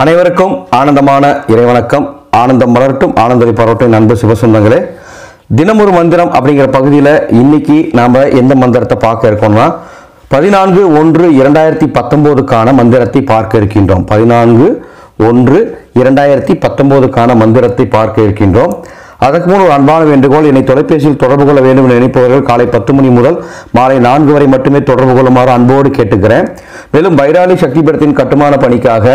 அனைவருக்கும் ஆனந்தமான இறைவணக்கம். ஆனந்தம் மலரட்டும் ஆனந்தரை பரவட்டும் நண்பர் சிவசொந்தங்களே. தினமொரு மந்திரம் அப்படிங்கிற பகுதியில் இன்னைக்கு நாம் எந்த மந்திரத்தை பார்க்க இருக்கோம்னா பதினான்கு ஒன்று இரண்டாயிரத்தி பத்தொம்போதுக்கான மந்திரத்தை பார்க்க இருக்கின்றோம். பதினான்கு ஒன்று இரண்டாயிரத்தி பத்தொம்போதுக்கான மந்திரத்தை பார்க்க இருக்கின்றோம். அதற்கு முன் ஒரு அன்பான வேண்டுகோள் என்னை தொலைபேசியில் தொடர்பு கொள்ள வேண்டும் என நினைப்பவர்கள் காலை பத்து மணி முதல் மாலை நான்கு வரை மட்டுமே தொடர்பு கொள்ளுமாறு அன்போடு கேட்டுக்கிறேன். மேலும் பைராலி சக்தி பீடத்தின் கட்டுமான பணிக்காக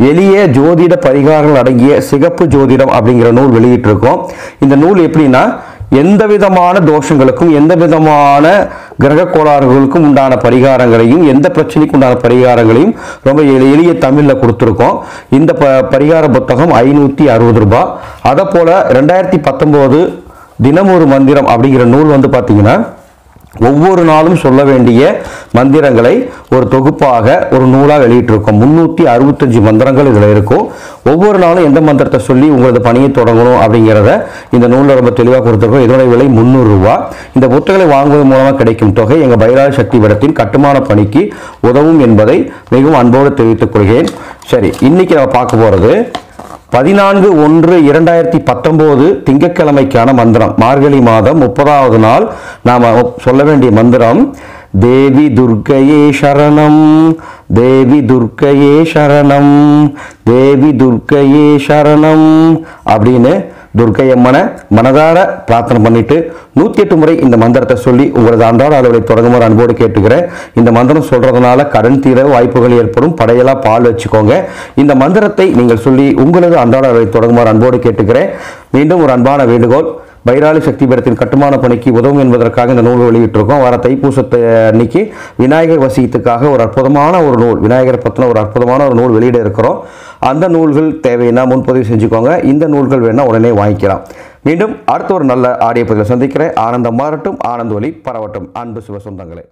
எளிய ஜோதிட பரிகாரங்கள் அடங்கிய சிகப்பு ஜோதிடம் அப்படிங்கிற நூல் வெளியிட்டிருக்கோம். இந்த நூல் எப்படின்னா எந்த விதமான தோஷங்களுக்கும் எந்த விதமான கிரக கோளாறுகளுக்கும் உண்டான பரிகாரங்களையும் எந்த பிரச்சனைக்கு உண்டான பரிகாரங்களையும் ரொம்ப எளி- எளிய தமிழில் கொடுத்துருக்கோம். இந்த ப பரிகார புத்தகம் ஐநூற்றி அறுபது ரூபாய் அதை போல் ரெண்டாயிரத்தி பத்தொம்போது தினம் ஒரு மந்திரம் அப்படிங்கிற நூல் வந்து பார்த்திங்கன்னா ஒவ்வொரு நாளும் சொல்ல வேண்டிய மந்திரங்களை ஒரு தொகுப்பாக ஒரு நூலாக வெளியிட்டிருக்கோம். முன்னூற்றி அறுபத்தஞ்சு மந்திரங்கள் இதில் இருக்கும் ஒவ்வொரு நாளும் எந்த மந்திரத்தை சொல்லி உங்களது பணியை தொடங்கணும் அப்படிங்கிறத இந்த நூலில் ரொம்ப தெளிவாக கொடுத்துருக்கோம். இதனுடைய விலை முந்நூறுரூவா இந்த புத்தகங்களை வாங்குவதன் மூலமாக கிடைக்கும் தொகை எங்கள் பைராஜ் சக்தி விடத்தின் கட்டுமான பணிக்கு உதவும் என்பதை மிகவும் அன்போடு தெரிவித்துக் கொள்கிறேன். சரி இன்னைக்கு நம்ம பார்க்க போகிறது பதினான்கு ஒன்று இரண்டாயிரத்தி பத்தொம்போது திங்கட்கிழமைக்கான மந்திரம். மார்கழி மாதம் முப்பதாவது நாள் நாம் சொல்ல வேண்டிய மந்திரம். தேவி துர்க்கையே சரணம். தேவி துர்க்கையே சரணம். தேவி துர்க்கையே சரணம். அப்படின்னு துர்க்கை அம்மனை மனதார பிரார்த்தனை பண்ணிட்டு நூற்றி எட்டு முறை இந்த மந்திரத்தை சொல்லி உங்களது அன்றாட அளவை தொடங்குமாறு அன்போடு கேட்டுக்கிறேன். இந்த மந்திரம் சொல்றதுனால கடன் தீர வாய்ப்புகள் ஏற்படும். படையெல்லாம் பால் வச்சுக்கோங்க. இந்த மந்திரத்தை நீங்கள் சொல்லி உங்களது அன்றாட அளவை தொடங்குமாறு அன்போடு கேட்டுக்கிறேன். மீண்டும் ஒரு அன்பான வேண்டுகோள். பைராளி சக்தி பீடத்தின் கட்டுமான பணிக்கு உதவும் என்பதற்காக இந்த நூல் வெளியிட்டிருக்கோம். வர தைப்பூசத்தை அன்னைக்கு விநாயகர் வசியத்துக்காக ஒரு அற்புதமான ஒரு நூல் விநாயகர் பற்றின ஒரு அற்புதமான ஒரு நூல் வெளியிட இருக்கிறோம். அந்த நூல்கள் தேவைன்னா முன்பதிவு செஞ்சுக்கோங்க. இந்த நூல்கள் வேணால் உடனே வாங்கிக்கலாம். மீண்டும் அடுத்த ஒரு நல்ல ஆடியோ பதிவில் சந்திக்கிறேன். ஆனந்தம் மாறட்டும் ஆனந்த ஒலி பரவட்டும். அன்பு சிவ சொந்தங்களே.